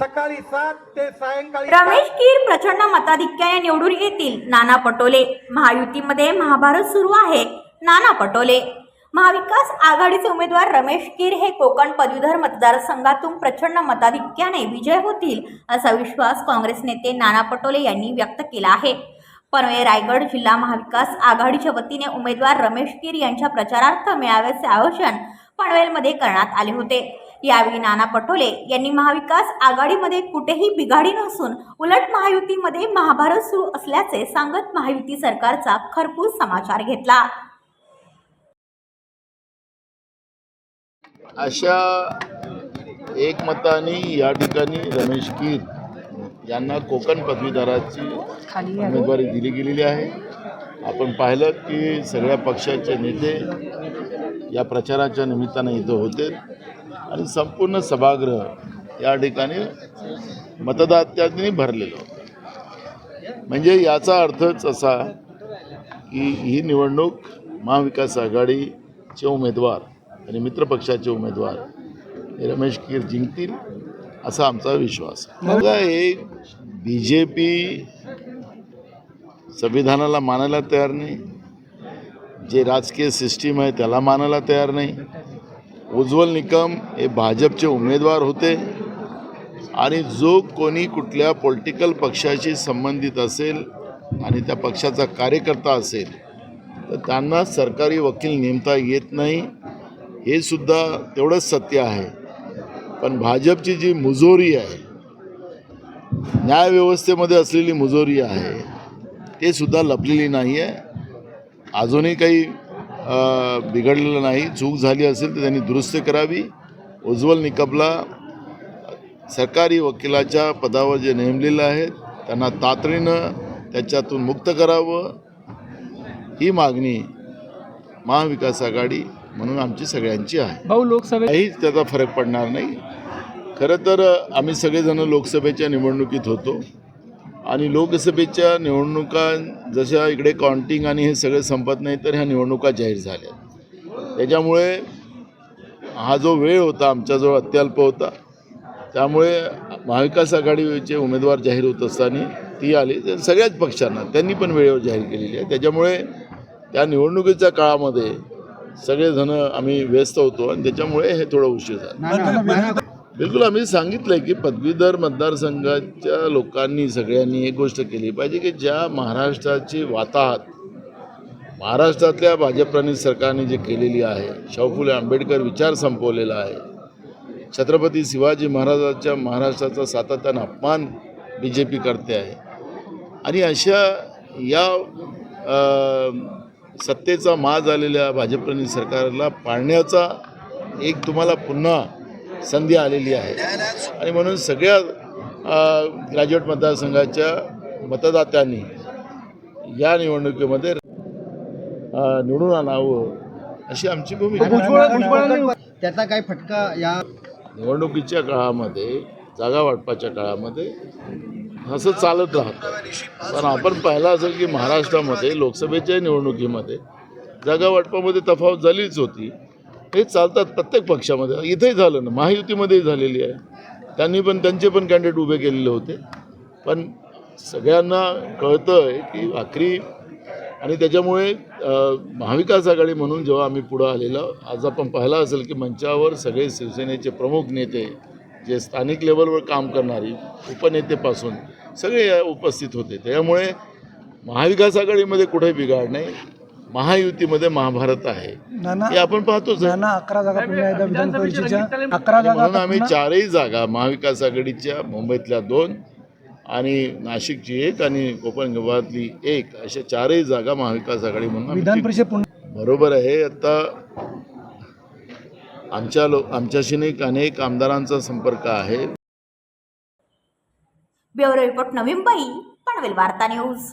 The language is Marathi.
सकाळी सात ते सायंकाळी रमेश कीर प्रचंड मताधिक्याने निवडून येतील. नाना पटोले महायुतीमध्ये महाभारत सुरू आहे. नाना पटोले. महाविकास आघाडीचे उमेदवार रमेश कीर हे कोकण पदवीधर मतदारसंघातून प्रचंड मताधिक्याने विजय होतील असा विश्वास काँग्रेस नेते नाना पटोले यांनी व्यक्त केला आहे. पनवे रायगड जिल्हा महाविकास आघाडीच्या वतीने उमेदवार रमेश कीर यांच्या प्रचारार्थ मेळाव्याचे आयोजन पनवेलमध्ये करण्यात आले होते. यावेळी नाना पटोले यांनी महाविकास आघाडीमध्ये कुठेही बिघाडी नसून उलट महायुतीमध्ये महाभारत सुरू असल्याचे सांगत महायुती सरकारचा खरपूस समाचार घेतला. अशा एकमताने या ठिकाणी रमेश कीर यांना कोकण पदवीधराची उमेदवारी दिली गेलेली आहे. आपण पाहिलं की सगळ्या पक्षाचे नेते या प्रचाराच्या निमित्तानं इथं होते. आणि संपूर्ण सभागृह या ठिकाणी मतदात्यांनी भरलेलं होतं. म्हणजे याचा अर्थच असा की ही निवडणूक महाविकास आघाडीचे उमेदवार आणि मित्रपक्षाचे उमेदवार रमेश कीर जिंकतील असा आमचा विश्वास बघा हे बी जे पी संविधानाला मानायला तयार नाही. जे राजकीय सिस्टीम आहे त्याला मानायला तयार नाही. उज्ज्वल निकम हे भाजपचे उमेदवार होते. आणि जो कोणी कुठल्या पॉलिटिकल पक्षाशी संबंधित असेल आणि त्या पक्षाचा कार्यकर्ता असेल तर त्यांना सरकारी वकील नेमता येत नाही. हे सुद्धा तेवढंच सत्य आहे. पण भाजपची जी मुजोरी आहे न्यायव्यवस्थेमध्ये असलेली मुजोरी आहे ते सुद्धा लपलेली नाही आहे अजूनही काही बिघडलेलं नाही. चूक झाली असेल तर त्यांनी दुरुस्ती करावी. उज्ज्वल निकमला सरकारी वकिलाच्या पदावर जे नेमलेलं आहेत त्यांना तातडीनं त्याच्यातून मुक्त करावं. ही मागणी महाविकास आघाडी म्हणून आमची सगळ्यांची आहे. भाऊ लोकसभेत काहीच त्याचा फरक पडणार नाही. खरं तर आम्ही सगळेजण लोकसभेच्या निवडणुकीत होतो. आणि लोकसभेच्या निवडणुका जशा इकडे काउंटिंग आणि हे सगळं संपत नाही तर ह्या निवडणुका जाहीर झाल्या. त्याच्यामुळे हा जो वेळ होता आमच्याजवळ अत्यल्प होता. त्यामुळे महाविकास आघाडीचे उमेदवार जाहीर होत असताना ती आली. तर सगळ्याच पक्षांना त्यांनी पण वेळेवर जाहीर केलेली आहे. त्याच्यामुळे त्या निवडणुकीच्या काळामध्ये सगळेजण आम्ही व्यस्त होतो आणि त्याच्यामुळे हे थोडं उशीर झालं. बिलकुल आम्ही सांगितलंय की पदवीधर मतदारसंघाच्या लोकांनी सगळ्यांनी एक गोष्ट केली पाहिजे की ज्या महाराष्ट्राची वाताहत महाराष्ट्रातल्या भाजप सरकारने जे केलेली आहे शाहू फुले आंबेडकर विचार संपवलेला आहे छत्रपती शिवाजी महाराजांच्या महाराष्ट्राचा सातत्यानं अपमान बी जे पी करते आहे. आणि अशा या सत्तेचा माज आलेल्या भाजपनी सरकारला पाळण्याचा एक तुम्हाला पुन्हा संधी आलेली आहे. आणि म्हणून सगळ्या ग्रॅज्युएट मतदारसंघाच्या मतदात्यांनी या निवडणुकीमध्ये निवडून आणावं अशी आमची भूमिका आहे. त्याचा काय फटका या निवडणुकीच्या काळामध्ये जागा वाटपाच्या काळामध्ये असं चालत राहतं. पण आपण पाहिलं असेल की महाराष्ट्रामध्ये लोकसभेच्या निवडणुकीमध्ये जागा वाटपामध्ये तफावत झालीच होती. हे चालतात प्रत्येक पक्षामध्ये. इथेही झालं ना महायुतीमध्येही झालेली आहे. त्यांनी पण त्यांचे पण कॅन्डिडेट उभे केलेले होते. पण सगळ्यांना कळतं आहे की भाकरी आणि त्याच्यामुळे महाविकास आघाडी म्हणून जेव्हा आम्ही पुढं आलेलो आज आपण पाहिला असेल की मंचावर सगळे शिवसेनेचे प्रमुख नेते जे स्थानिक लेवलवर काम करणारी उपनेतेपासून सगळे या उपस्थित होते. त्यामुळे महाविकास आघाडीमध्ये कुठे बिघाड नाही. महायुतीमध्ये महाभारत आहे हे आपण पाहतोच आहे. नाना अकरा जागा पुन्हा एकदा विधान परिषदेच्या अकरा जागा म्हणून आता आम्ही पुन्हा- चारही जागा महाविकास आघाडीच्या मुंबईतल्या दोन आणि नाशिकची एक आणि कोकण विभागातली एक अशा चारही जागा महाविकास आघाडी म्हणून आम्ही विधान. परिषद पुन्हा बरोबर आहे आता आमच्या लो आमच्याशी नाही अनेक आमदारांचा संपर्क आहे ब्युरो रिपोर्ट नवी मुंबई पनवेल वार्ता न्यूज